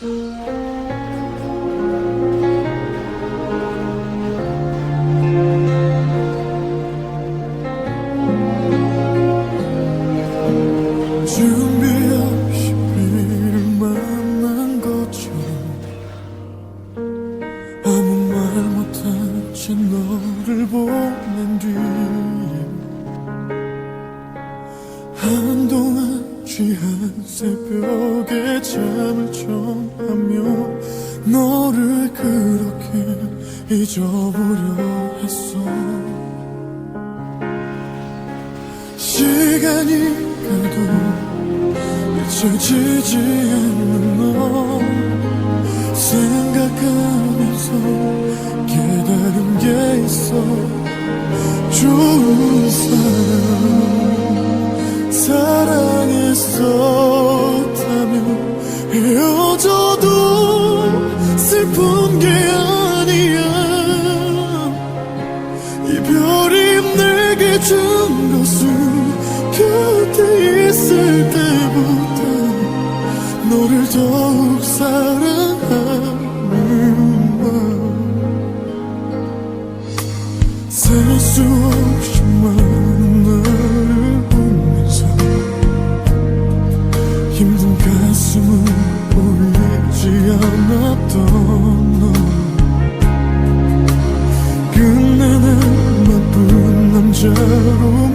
Música 너를 그렇게 잊어보려 했어. 시간이 가도 잊혀지지 않는 너. 생각하면서 깨달은 게 있어. 좋은 사람 사랑했었다면 헤어져도 슬픈 게 나쁜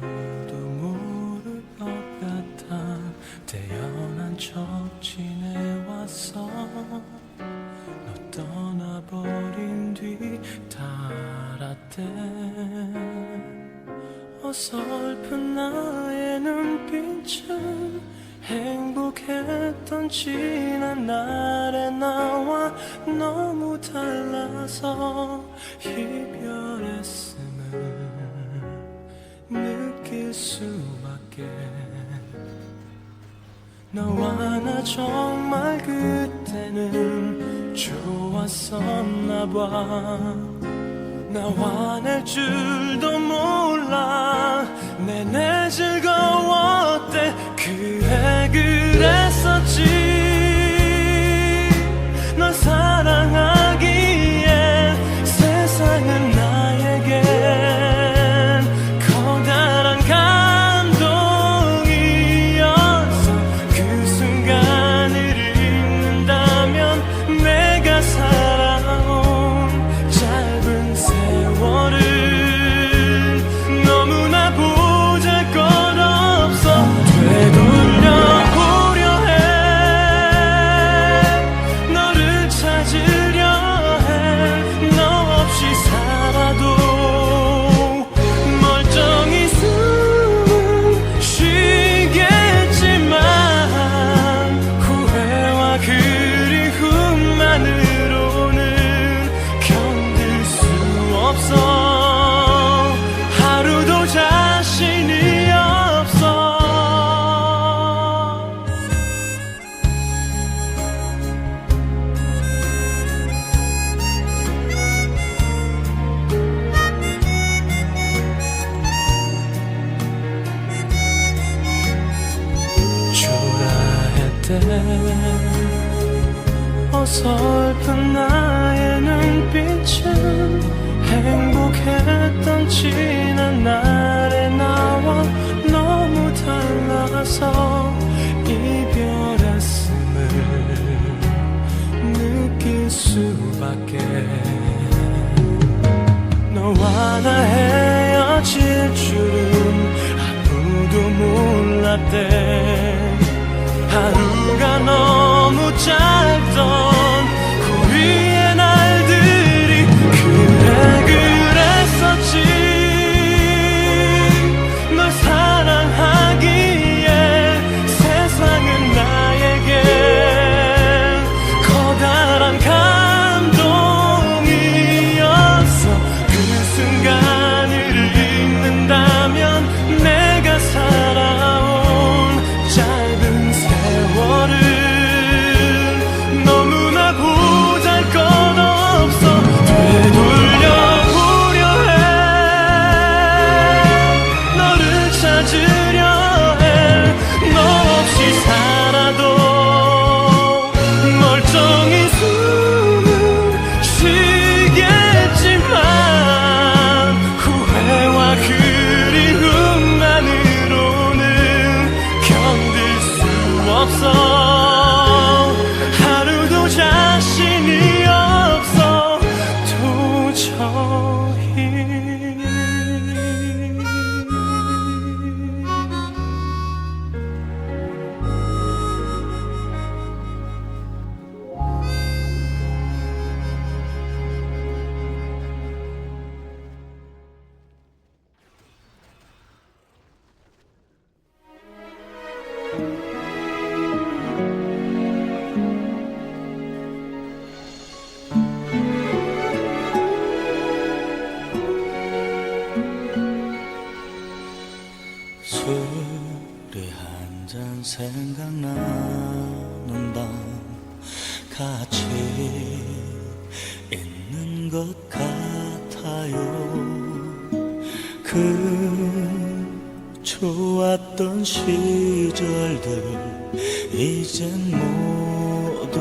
아무도 모를 것 같아. 태어난 척 지내왔어 너 떠나버린 뒤 달았대. 어설픈 나의 눈빛은 행복했던 지난 날의 나와 너무 달라서 너와 나 정말 그때는 좋았었나 봐. 나와 낼 줄도 몰라. 내내 즐거웠대. 그래 그랬었지. 행복했던 지난 날의 나와 너무 달라서 이별했음을 느낄 수밖에. 너와 나 헤어질 줄은 아무도 몰랐대. 하루가 너무 짧던 한잔 생각나는 밤 같이 있는 것 같아요. 그 좋았던 시절들 이젠 모두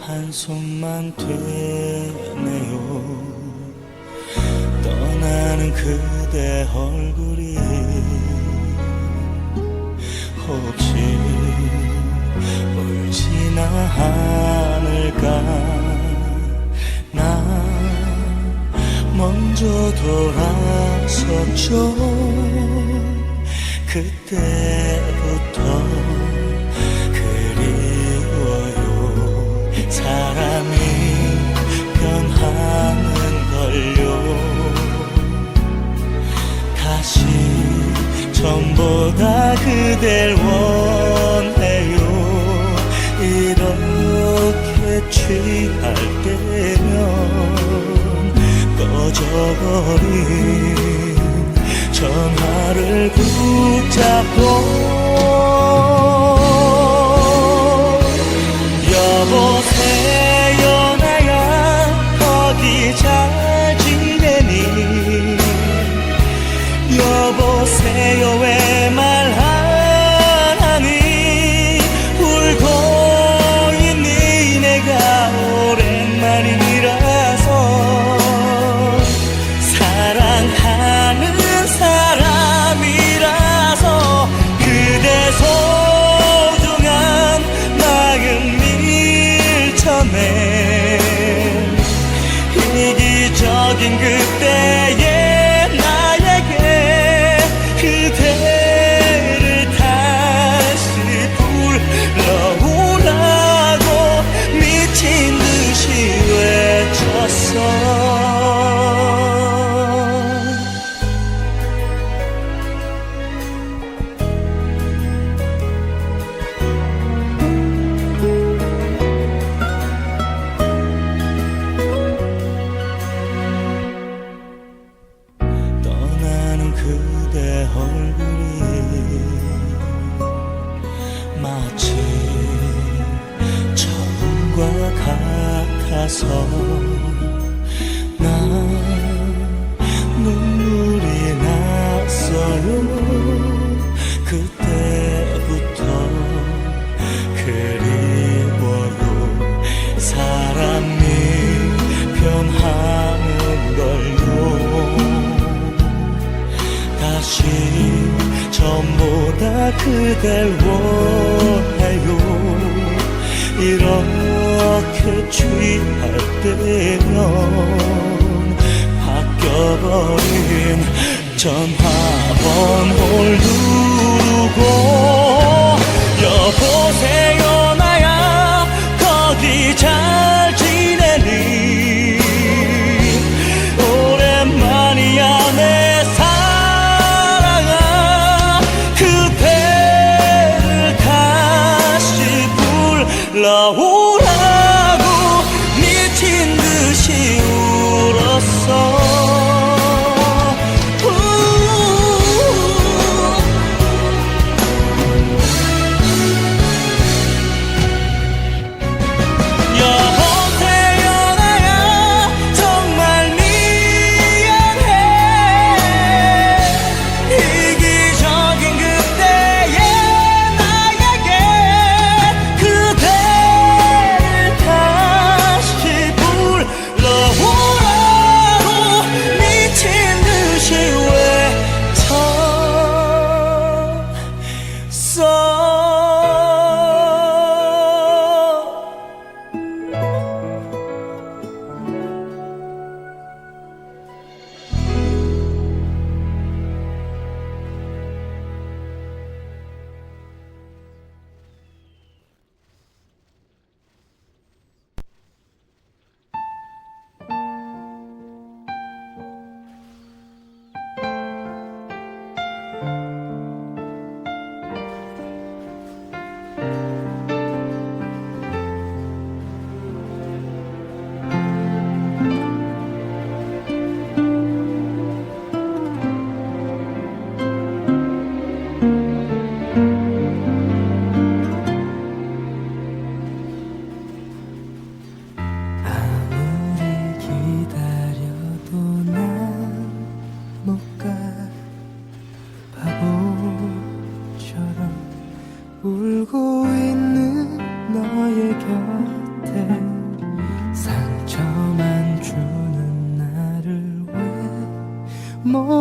한숨만 되네요. 떠나는 그대 얼굴이 혹시 울지나 않을까? 나 먼저 돌아섰죠. 그때부터 그리워요. 사람이 변하는 걸요. 다시 전보다 그댈 원해요. 이렇게 취할 때면 꺼져버린 전화를 붙잡고 그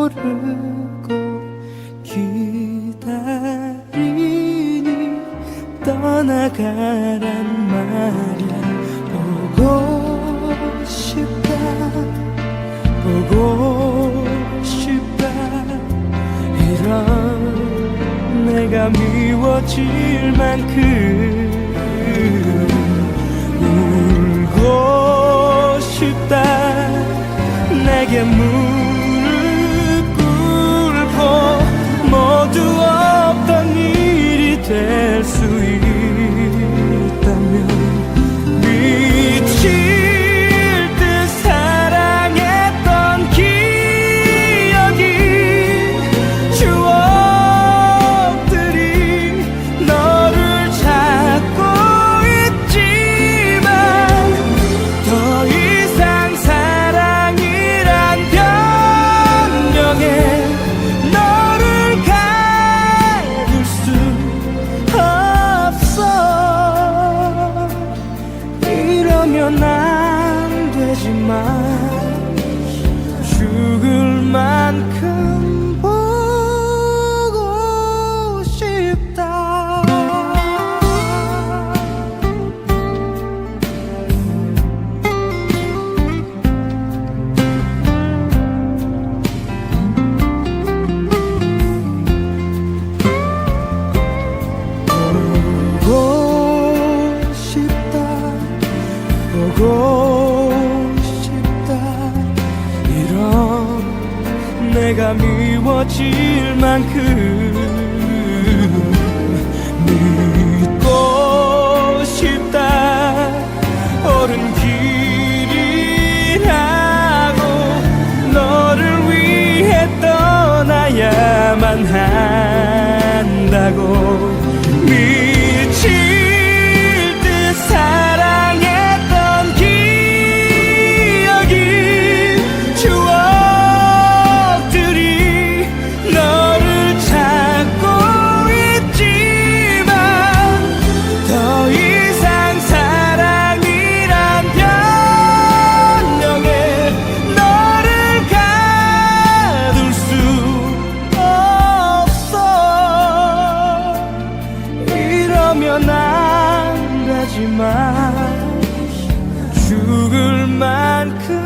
모 미워질 만큼 죽을 만큼